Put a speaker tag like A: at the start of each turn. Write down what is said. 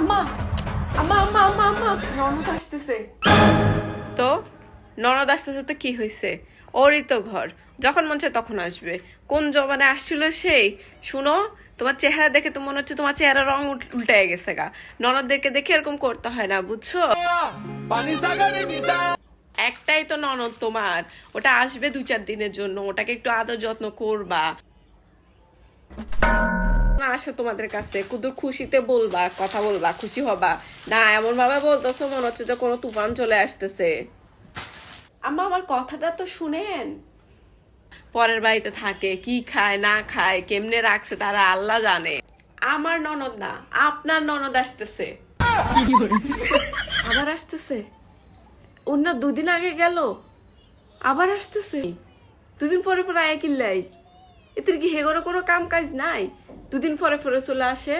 A: আম্মা আম্মা আম্মা আম্মা আম্মা ননদ আসতেছে
B: তো? ননদ আসতেছে তো কি হয়েছে ওরই তো ঘর। যখন মন চায় তখন আসবে। কোন জমানে আসছিল সেই? শুনো তোমার চেহারা দেখে তো মনে হচ্ছে তোমার চেহারা রং উল্টে গেছে গা। ননদদেরকে দেখে এরকম করতে হয় না বুঝছ? একটাই তো ননদ তোমার। ওটা আসবে দু চার দিনের জন্য। ওটাকে একটু আদর যত্ন করবা। আসে তোমাদের কাছে কুদুর খুশিতে বলবা কথা বলবা খুশি হবা। না এমন ভাবে বলতেছো মনে হচ্ছে যে কোনো তুফান চলে আসতেছে। আম্মা আমার কথাটা তো শুনেন। পরের বাড়িতে থাকে কি খায় না খায় কেমনে রাখছে তারা আল্লাহ জানে। আমার ননদ না আপনার ননদ আসতেছে। আবার আসতেছে? অন্য দুদিন আগে গেল আবার আসতেছে? দুদিন পরে পরে আয় কিল্লাই। এদের কি হেগরে কোনো কাম কাজ নাই? দুদিন পরে পরে চলে আসে